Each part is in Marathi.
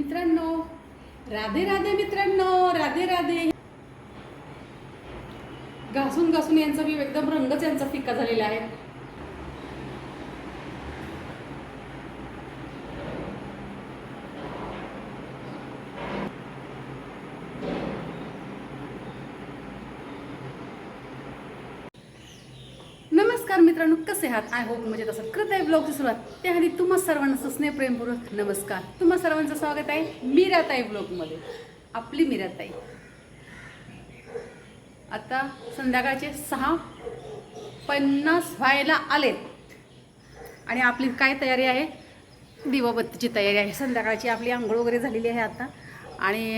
मित्रांनो राधे राधे मित्रांनो राधे राधे. घासून घासून यांचा मी एकदम रंगच यांचा फिका झालेला आहे. नमस्कार मित्रांनो कसे आहात? आय होप म्हणजे तसं करत आहे ब्लॉगची सुरुवात. त्याआधी तुम्हा सर्वांचं स्नेहप्रेमपूर्वक नमस्कार. तुम्हा सर्वांचं स्वागत आहे मीराताई ब्लॉगमध्ये आपली मीराताई. आता संध्याकाळचे सहा पन्नास व्हायला आलेत. आणि आपली काय तयारी आहे? दिवाबत्तीची तयारी आहे. संध्याकाळची आपली आंघोळ वगैरे झालेली आहे आता. आणि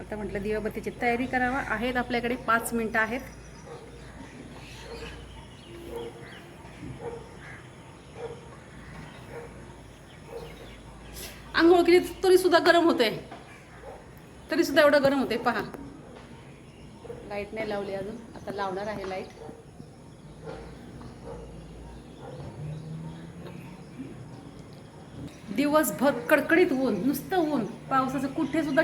आता म्हटलं दिवाबत्तीची तयारी करावा. आहेत आपल्याकडे पाच मिनटं आहेत. आंघोळ केली तरी सुद्धा गरम होते. तरी सुद्धा एवढं गरम होते. पहा. लाइट नाही लावली अजून. आता लावणार आहे लाइट दिवसभर कडकडीत ऊन नुसतं ऊन. पावसाचं कुठे सुद्धा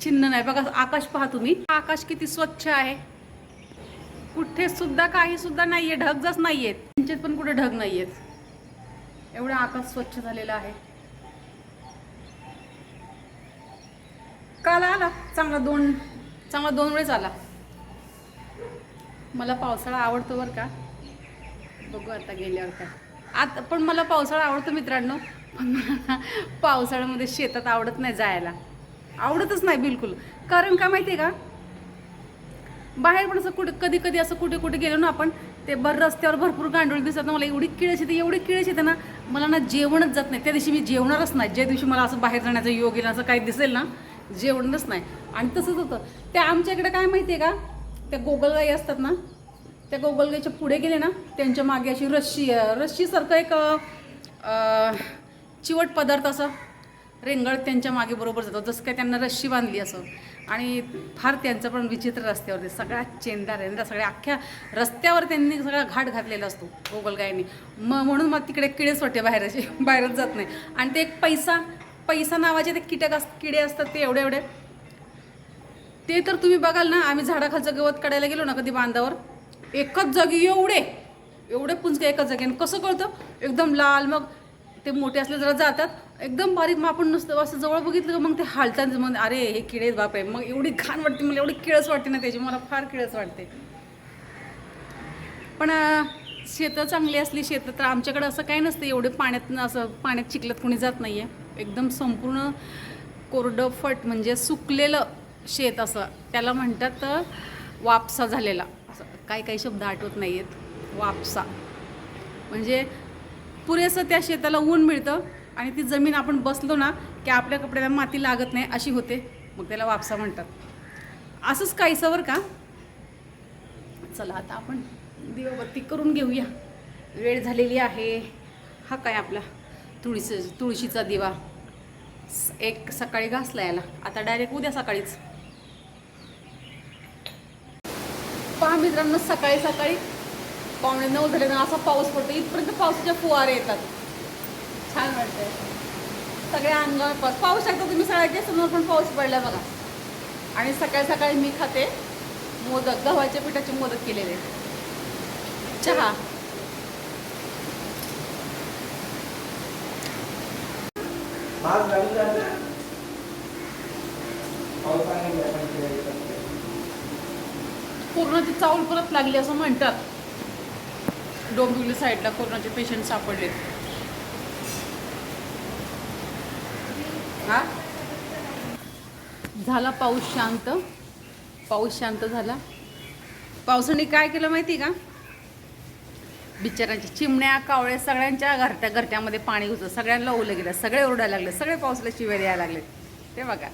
चिन्ह नाही. बघा आकाश पहा तुम्ही. आकाश किती स्वच्छ आहे. कुठे सुद्धा काही सुद्धा नाहीये. ढगच नाहीयेत. त्यांच्यात पण कुठे ढग नाहीयेत. एवढं आकाश स्वच्छ झालेलं आहे. काल आला. चांगला दोन चांगला दोन वेळेस आला. मला पावसाळा आवडतो बरं का. बघू आता गेल्यावर काय. आता पण मला पावसाळा आवडतो मित्रांनो. पण मला पावसाळ्यामध्ये शेतात आवडत नाही जायला. आवडतच नाही बिलकुल. कारण का माहिती आहे का? बाहेर पण असं कुठे कधी कधी असं कुठे कुठे गेलो ना आपण ते भर रस्त्यावर भरपूर गांडोळी दिसतात ना मला एवढी किळस येते एवढी किळस येते ना मला ना जेवणच जात नाही. त्या दिवशी मी जेवणारच नाही. ज्या दिवशी मला असं बाहेर जाण्याचा योग येईल असं काही दिसेल ना जेवणच नाही. आणि तसंच होतं. त्या आमच्या इकडे काय माहिती आहे का? त्या गोगलगाई असतात ना त्या गोगलगाईच्या पुढे गेले ना त्यांच्या मागे अशी रश्शी रश्शीसारखं एक चिवट पदार्थ असं रेंगळ त्यांच्या मागे बरोबर जातो. जसं काय त्यांना रश्शी बांधली असं. आणि फार त्यांचं पण विचित्र रस्त्यावरती सगळ्या चेंदा रेंदा सगळ्या अख्ख्या रस्त्यावर त्यांनी सगळा घाट घातलेला असतो गोगलगायनी मग म्हणून मग तिकडे किडेच सोटे बाहेरचे बाहेरच जात नाही. आणि ते एक पैसा पैसा नावाचे ते कीटक अस किडे असतात ते एवढे एवढे. ते तर तुम्ही बघाल ना आम्ही झाडाखालचं गवत काढायला गेलो ना कधी बांधावर. एकच जागी एवढे एवढे पुंजके एकाच जागी. कसं कळतं? एकदम लाल मग ते मोठे असले जरा जातात. एकदम बारीक मग आपण नुसतं असं जवळ बघितलं मग ते हालतात. मग अरे हे किडेच बाप आहे मग एवढी घाण वाटते मला एवढी किळस वाटते ना त्याची. मला फार किळस वाटते. पण शेतं चांगली असली शेतं तर आमच्याकडे असं काही नसतं. एवढे पाण्यात असं पाण्यात चिखलत कोणी जात नाही आहे एकदम संपूर्ण कोरडंफट म्हणजे सुकलेलं शेत असं. त्याला म्हणतात वापसा झालेला. असं काही काही शब्द आठवत नाही आहेत वापसा. म्हणजे पुरेसं त्या शेताला ऊन मिळतं आणि ती जमीन आपण बसलो ना की आपल्या कपड्याला माती लागत नाही अशी होते. मग त्याला वापसा म्हणतात. असंच काहीसावर का? चला आता आपण दिवाबत्ती करून घेऊया. वेळ झालेली आहे. हा काय आपला तुळशी तुळशीचा दिवा. एक सकाळी घासला याला आता डायरेक्ट उद्या सकाळीच. पहा मित्रांनो सकाळी सकाळी पावणे नऊ झाले ना असा पाऊस पडतो इथपर्यंत पावसाच्या फुवारे येतात. छान वाटतंय. सगळ्या अंगावर पाऊस. पाऊस शकता तुम्ही सगळ्याच्या समोर पण पाऊस पडला बघा. आणि सकाळी सकाळी मी खाते मोदक गव्हाच्या पिठाचे मोदक केलेले. चहा. भाग गाडी झाली पावसाने आपण कोरोनाची चावल परत लागली असं म्हणतात. डोंबिवली साईडला कोरोनाचे पेशंट सापडले हा? झाला पाऊस शांत. पाऊस शांत झाला. पावसाने काय केलं माहिती का? बिचारांच्या चिमण्या कावळे सगळ्यांच्या घरट्या घरट्यामध्ये पाणी घुसलं सगळ्यांना ओलं गेलं सगळे ओरडायला लागले सगळे पावसाला शिव्या द्यायला लागले. ते बघा.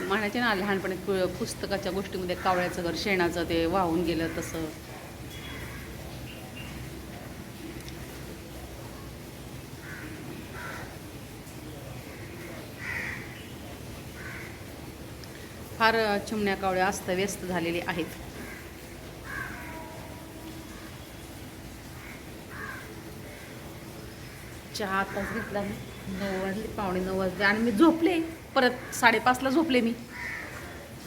म्हणायचे ना लहानपणी पु- पुस्तकाच्या गोष्टीमध्ये कावळ्याचं घर शेणाचं ते वाहून गेलं तसं. फार चिमण्या कावळ्या अस्तव्यस्त झालेले आहेत. चहा आताच घेतला मी. नऊ वाजले पावणे नऊ वाजले. आणि मी झोपले. परत साडेपाचला झोपले मी.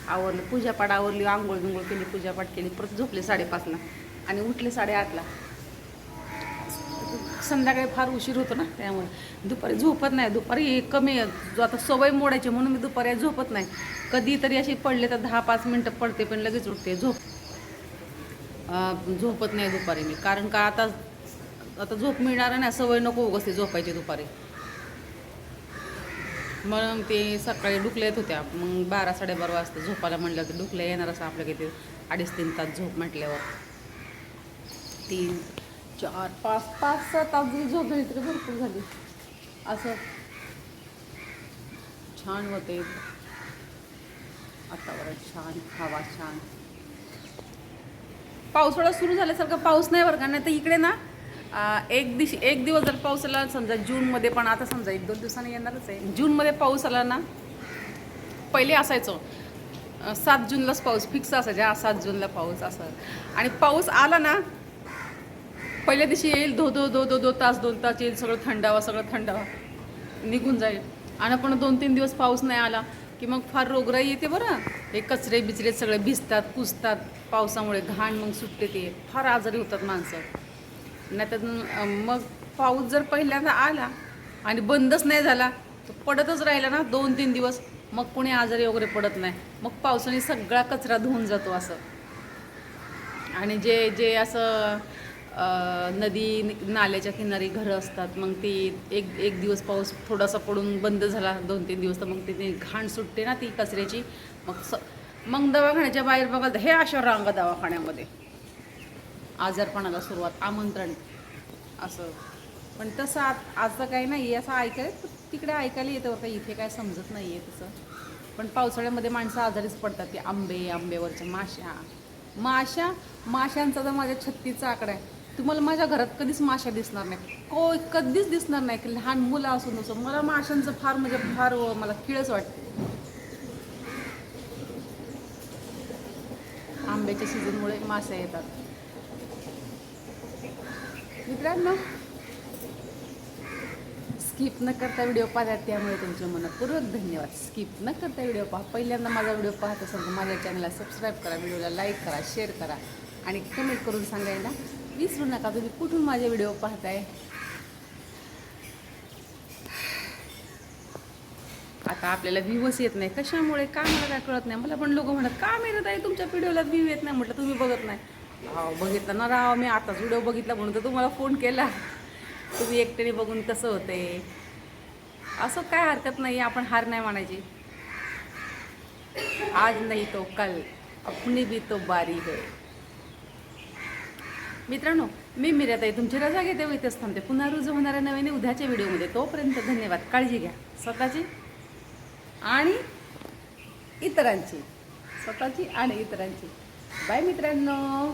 आवरलं. पूजापाठ आवरली. आंघोळ बिंघोळ केली पूजापाठ केली. परत झोपले साडेपाचला. आणि उठले साडेआठला. संध्याकाळी फार उशीर होतो ना त्यामुळे. दुपारी झोपत नाही. दुपारी कमी जो आता सवय मोडायची म्हणून मी दुपारी झोपत नाही. कधीतरी अशी पडले तर दहा पाच मिनटं पडते पण लगेच उठते. झोप झोपत नाही दुपारी मी. कारण का आता आता झोप मिळणार नाही सवय नको उगसते झोपायची दुपारी. मग ते सकाळी डुकल्या येत होत्या. मग बारा साडेबारा वाजता झोपायला म्हणलं तर डुकल्या येणार असं आपल्या किती अडीच तीन तास झोप म्हटल्यावर. तीन चार पाच पाच सहा तास जरी झोप झाली तरी भरपूर झाली. असं. छान होते. वातावरण छान हवा छान. पावसाळा सुरू झाल्यासारखं पाऊस नाही बरं का? नाही तर इकडे ना एक दिवशी एक दिवस जर पाऊस आला समजा जूनमध्ये पण आता समजा एक दोन दिवसांनी येणारच आहे. जूनमध्ये पाऊस आला ना पहिले असायचं. सात जूनलाच पाऊस फिक्स असायचा सात जूनला पाऊस असं. आणि पाऊस आला ना पहिल्या दिवशी येईल धो धो धो धो दो तास दोन तास येईल सगळं थंडावा सगळं थंडावा. निघून जाईल. आणि पण दोन तीन दिवस पाऊस नाही आला की मग फार रोगराई येते बरं. हे कचरे बिचरे सगळे भिजतात कुजतात पावसामुळे घाण मग सुटते ते. फार आजारी होतात माणसं. नाही तर मग पाऊस जर पहिल्यांदा आला आणि बंदच नाही झाला तर पडतच राहिला ना दोन तीन दिवस. मग कोणी आजारी वगैरे पडत नाही. मग पावसाने सगळा कचरा धुवून जातो असं. आणि जे जे असं नदी नाल्याच्या किनारी घरं असतात मग ती एक एक दिवस पाऊस थोडासा पडून बंद झाला दोन तीन दिवस तर मग ते घाण सुटते ना ती कचऱ्याची. मग स मग दवाखान्याच्या बाहेर बघा तर हे अशा रांगा दवाखान्यामध्ये. आजारपणाला सुरुवात आमंत्रण असं. पण तसं आत आजचं काही नाही आहे असं ऐकायला तिकडे ऐकायला येतं बरं का इथे काय समजत नाही आहे तसं. पण पावसाळ्यामध्ये माणसं आजारीच पडतात ते आंबे आंबेवरच्या माश्या. माश्या माश्यांचा तर माझ्या छत्तीचा आकडा आहे. तुम्हाला माझ्या घरात कधीच माश्या दिसणार नाही. को कधीच दिसणार नाही की लहान मुलं असून असं मला माशांचं फार म्हणजे फार मला किळच वाटते. आंब्याच्या सीझनमुळे मासे येतात. मित्रांनो स्किप न करता व्हिडिओ पाहतात त्यामुळे तुमचे मनपूर्वक धन्यवाद. स्किप न करता व्हिडिओ पहा. पहिल्यांदा माझा व्हिडिओ पाहत असाल तर माझ्या चॅनलला सबस्क्राईब करा व्हिडिओला लाईक करा शेअर करा आणि कमेंट करून सांगायला विसरू नका. तुम्ही कुठून माझे व्हिडिओ पाहताय? आता आपल्याला व्ह्यूच येत नाही. कशामुळे? का मला काय कळत नाही. मला पण लोक म्हणत का मिळत आहे? तुमच्या व्हिडिओला व्ह्यू येत नाही. म्हटलं तुम्ही बघत नाही. हो बघितलं ना राव मी आताच व्हिडिओ बघितला म्हणून तर तुम्हाला फोन केला. तुम्ही एकट्याने बघून कसं होते? असं काय हरकत नाही आपण हार नाही मानायची. आज नाही तो कल. अपनी भी तो बारी है. मित्रांनो मी मिराताई तुमची रजा घेते व इथेच थांबते. पुन्हा रुजू होणाऱ्या नवीन उद्याच्या व्हिडिओमध्ये तोपर्यंत धन्यवाद. काळजी घ्या. स्वतःची आणि इतरांची. स्वतःची आणि इतरांची. बाय मित्रांनो.